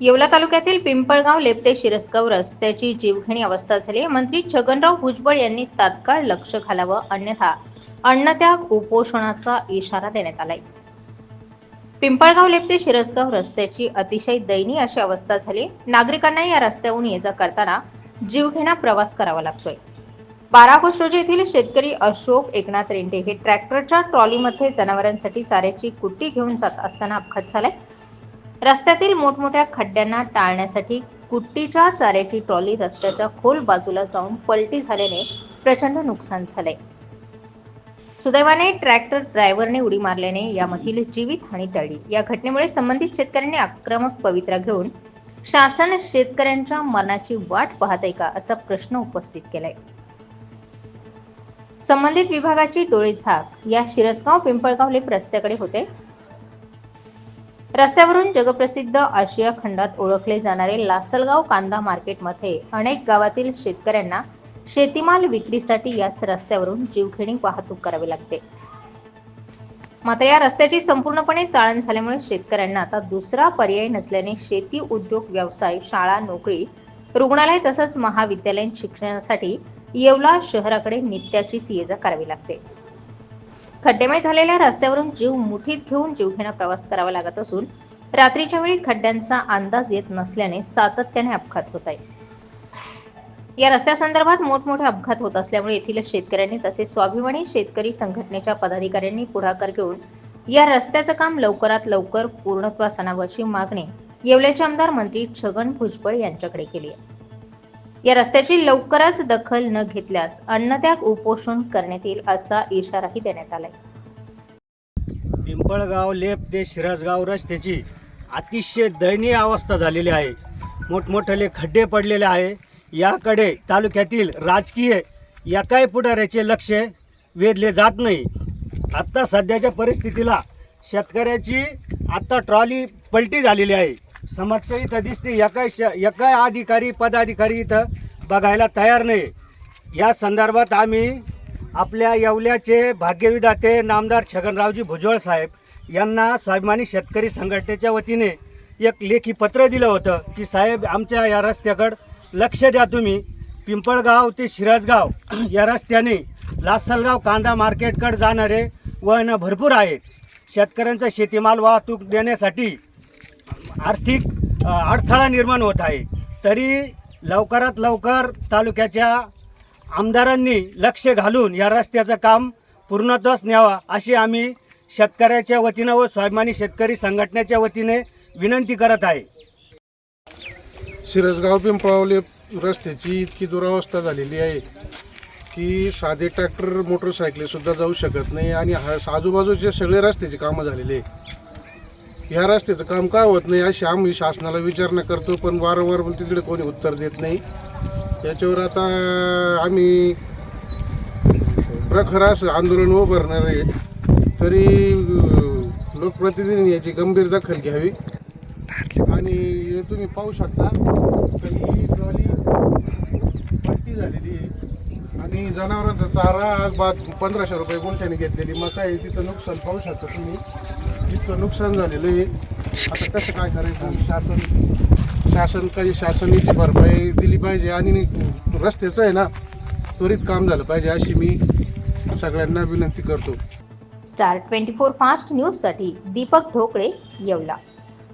येवला तालुक्यातील पिंपळगाव लेपते शिरसगाव रस्त्याची जीवघेणी अवस्था झाली. आहे. मंत्री छगनराव भुजबळ यांनी तात्काळ लक्ष घालावं अन्यथा अन्नत्याग उपोषणाचा इशारा देण्यात आलाय. पिंपळगाव लेपते शिरसगाव रस्त्याची अतिशय दयनीय अशी अवस्था झाली. नागरिकांना या रस्त्याहून ये जा करताना जीवघेणा प्रवास करावा लागतोय. बारा ऑगस्ट रोजी येथील शेतकरी अशोक एकनाथ रेंडे हे ट्रॅक्टरच्या ट्रॉलीमध्ये जनावरांसाठी चाऱ्याची कुट्टी घेऊन जात असताना अपघात झालाय. रस्त्यातील मोठमोठ्या खड्ड्यांना टाळण्यासाठी कुट्टीच्या चाऱ्याची ट्रॉली रस्त्याच्या खोल बाजूला जाऊन पलटी झाल्याने प्रचंड नुकसान झालंय सुदैवाने ट्रॅक्टर ड्रायव्हरने उडी मारल्याने यामधील जीवितहानी टळली या घटनेमुळे संबंधित शेतकऱ्यांनी आक्रमक पवित्रा घेऊन शासन शेतकऱ्यांच्या मरणाची वाट पाहत आहे का असा प्रश्न उपस्थित केलाय. संबंधित विभागाची डोळे झाक या शिरसगाव पिंपळगाव लेप रस्त्याकडे होते. रस्त्यावरून जगप्रसिद्ध आशिया खंडात ओळखले जाणारे लासलगाव कांदा मार्केटमध्ये अनेक गावातील शेतकऱ्यांना शेतीमाल विक्रीसाठी याच रस्त्यावरून जीवघेणी वाहतूक करावी लागते. मात्र या रस्त्याची संपूर्णपणे चाळण झाल्यामुळे शेतकऱ्यांना आता दुसरा पर्याय नसल्याने शेती उद्योग व्यवसाय शाळा नोकरी रुग्णालय तसंच महाविद्यालयीन शिक्षणासाठी येवला शहराकडे नित्याचीच ये जा करावी लागते. खड्डेमय झालेल्या रस्त्यावरून जीव मुठीत घेऊन जीवघेणा प्रवास करावा लागत असून रात्रीच्या वेळी खड्ड्यांचा अंदाज येत नसल्याने सातत्याने अपघात होत आहे या रस्त्यासंदर्भात मोठमोठे अपघात होत असल्यामुळे येथील शेतकऱ्यांनी तसेच स्वाभिमानी शेतकरी संघटनेच्या पदाधिकाऱ्यांनी पुढाकार घेऊन या रस्त्याचं काम लवकरात लवकर पूर्णत्वास आणावं अशी मागणी येवल्याचे आमदार मंत्री छगन भुजबळ यांच्याकडे केली आहे. या रस्त्याची लवकरच दखल न घेतल्यास अन्नत्याग उपोषण करण्यात येईल असा इशाराही देण्यात आलाय. पिंपळगाव लेप ते शिरसगाव रस्त्याची अतिशय दयनीय अवस्था झालेली आहे. मोठमोठे खड्डे पडलेले आहे. याकडे तालुक्यातील राजकीय एकाही पुढाऱ्याचे लक्ष वेधले जात नाही. आत्ता सध्याच्या परिस्थितीला शेतकऱ्याची आत्ता ट्रॉली पलटी झालेली आहे. समक्ष इथं दिसते. एका श एका अधिकारी पदाधिकारी इथं बघायला तयार नाही. या संदर्भात आम्ही आपल्या येवल्याचे भाग्यविधाते नामदार छगनरावजी भुजबळ साहेब यांना स्वाभिमानी शेतकरी संघटनेच्या वतीने एक लेखी पत्र दिलं होतं की साहेब आमच्या या रस्त्याकडं लक्ष द्या तुम्ही. पिंपळगाव ते शिरजगाव या रस्त्याने लासलगाव कांदा मार्केटकडे जाणारे वळणं भरपूर आहेत. शेतकऱ्यांचा शेतीमाल वाहतूक देण्यासाठी आर्थिक अडथळा निर्माण होत आहे. तरी लवकरात लवकर तालुक्याच्या आमदारांनी लक्ष घालून या रस्त्याचं काम पूर्णत्वास न्यावा अशी आम्ही शेतकऱ्याच्या वतीनं व स्वाभिमानी शेतकरी संघटनेच्या वतीने विनंती करत आहे. शिरसगाव पिंपळावले रस्त्याची इतकी दुरावस्था झालेली आहे की साधे ट्रॅक्टर मोटरसायकलसुद्धा जाऊ शकत नाही आणि हा आजूबाजूचे सगळे रस्त्याचे कामं झालेले आहे ह्या रस्त्याचं काम का होत नाही अशी आम्ही शासनाला विचारणा करतो पण वारंवार पण तिकडे कोणी उत्तर देत नाही. याच्यावर आता आम्ही प्रखर असं आंदोलन उभारणार आहे. तरी लोकप्रतिनिधींनी याची गंभीर दखल घ्यावी. आणि तुम्ही पाहू शकता ही ट्रॉली पट्टी झालेली आहे. आणि जनावरांचा चारा बाद पंधराशे रुपये गुंठ्याने घेतलेली मका आहे. तिथं नुकसान पाहू शकता तुम्ही. इतकं नुकसान झालेलं आहे. आता कसं काय करायचं? शासन शासन काही शासनाची भरपाई दिली पाहिजे आणि रस्त्याचं आहे ना त्वरित काम झालं पाहिजे अशी मी सगळ्यांना विनंती करतो. स्टार ट्वेंटी फोर फास्ट न्यूजसाठी दीपक ढोकळे येवला.